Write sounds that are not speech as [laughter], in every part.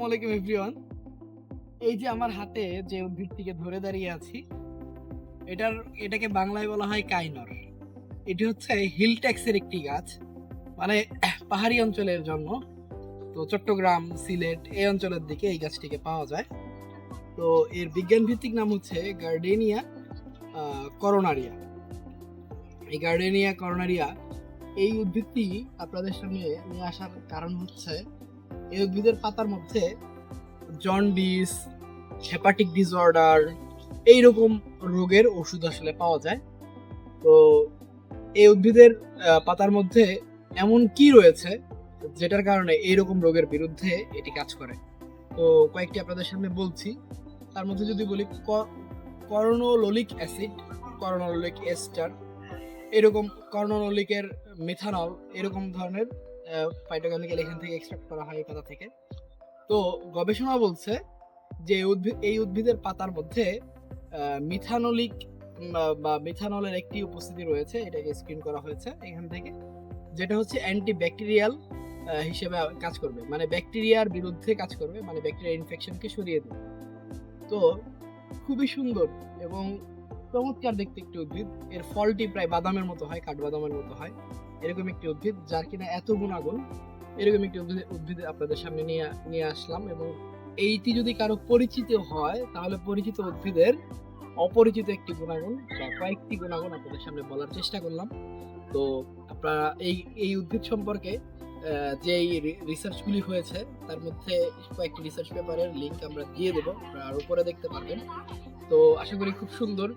Everyone. এই যে আমার হাতে যে উদ্ভিদটিকে ধরে দাঁড়িয়ে আছি, এটার, এটাকে বাংলায় বলা হয় কাইনর। এটি হচ্ছে হিল ট্যাক্সের একটি গাছ মানে [clears throat] পাহাড়ি অঞ্চলের জন্য। তো চট্টগ্রাম, সিলেট, এই অঞ্চলের দিকে এই গাছটিকে পাওয়া যায়। তো এর বিজ্ঞান ভিত্তিক নাম হচ্ছে গার্ডেনিয়া করোনারিয়া। এই গার্ডেনিয়া, করোনারিয়া, এই উদ্ভিদটি আপনাদের সামনে নিয়ে আসার কারণ হচ্ছে এই উদ্ভিদের পাতার মধ্যে জন্ডিস, হেপাটিক ডিসঅর্ডার, এইরকম রোগের ওষুধ আসলে পাওয়া যায়। তো এই উদ্ভিদের পাতার মধ্যে এমন কি রয়েছে যেটার কারণে এইরকম রোগের বিরুদ্ধে এটি কাজ করে? তো কয়েকটি আপনাদের সামনে বলছি। তার মধ্যে যদি বলি করনোলোলিক অ্যাসিড, করনোলোলিক এস্টার, এরকম কর্নোলিকের মিথানল এরকম ধরনের ফাইটোকেমিক্যাল এখান থেকে এক্সট্রাক্ট করা হয় এই পাতা থেকে। তো গবেষণা বলছে যে উদ্ভিদ, এই উদ্ভিদের পাতার মধ্যে মিথানলিক বা মিথানলের একটি উপস্থিতি রয়েছে, এটাকে স্ক্রিন করা হয়েছে এখান থেকে, যেটা হচ্ছে অ্যান্টি ব্যাকটেরিয়াল হিসেবে কাজ করবে। মানে ব্যাকটেরিয়ার বিরুদ্ধে কাজ করবে মানে ব্যাকটেরিয়া ইনফেকশনকে সরিয়ে দেবে। তো খুবই সুন্দর এবং চমৎকার দেখতে একটি উদ্ভিদ। এর ফলটি প্রায় বাদামের মতো হয়, কাঠবাদামের মতো হয়। এরকম একটি উদ্ভিদ যার কিনা এত গুণাগুণ, এরকম একটি উদ্ভিদ উদ্ভিদ আপনাদের সামনে নিয়ে নিয়ে আসলাম এবং এইটি যদি কারও পরিচিত হয়, তাহলে পরিচিত উদ্ভিদের অপরিচিত একটি গুণাগুণ বা কয়েকটি গুণাগুণ আপনাদের সামনে বলার চেষ্টা করলাম। তো আপনারা এই এই উদ্ভিদ সম্পর্কে যে রিসার্চগুলি হয়েছে, তার মধ্যে কয়েকটি রিসার্চ পেপারের লিংক আমরা দিয়ে দেবো, আপনারা আর উপরে দেখতে পারবেন। তো আশা করি খুব সুন্দর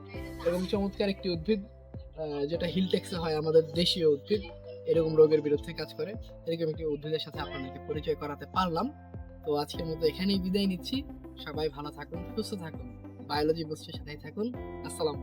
এবং চমৎকার একটি উদ্ভিদ যেটা হিলটেক্সে হয় আমাদের দেশীয় উদ্ভিদ, এরকম রোগের বিরুদ্ধে কাজ করে। এরকম একটি উদ্ভিদের সাথে আপনাদেরকে পরিচয় করাতে পারলাম। তো আজকের মতো এখানেই বিদায় নিচ্ছি। সবাই ভালো থাকুন, সুস্থ থাকুন বায়োলজি বুস্টের সাথেই থাকুন। আসসালাম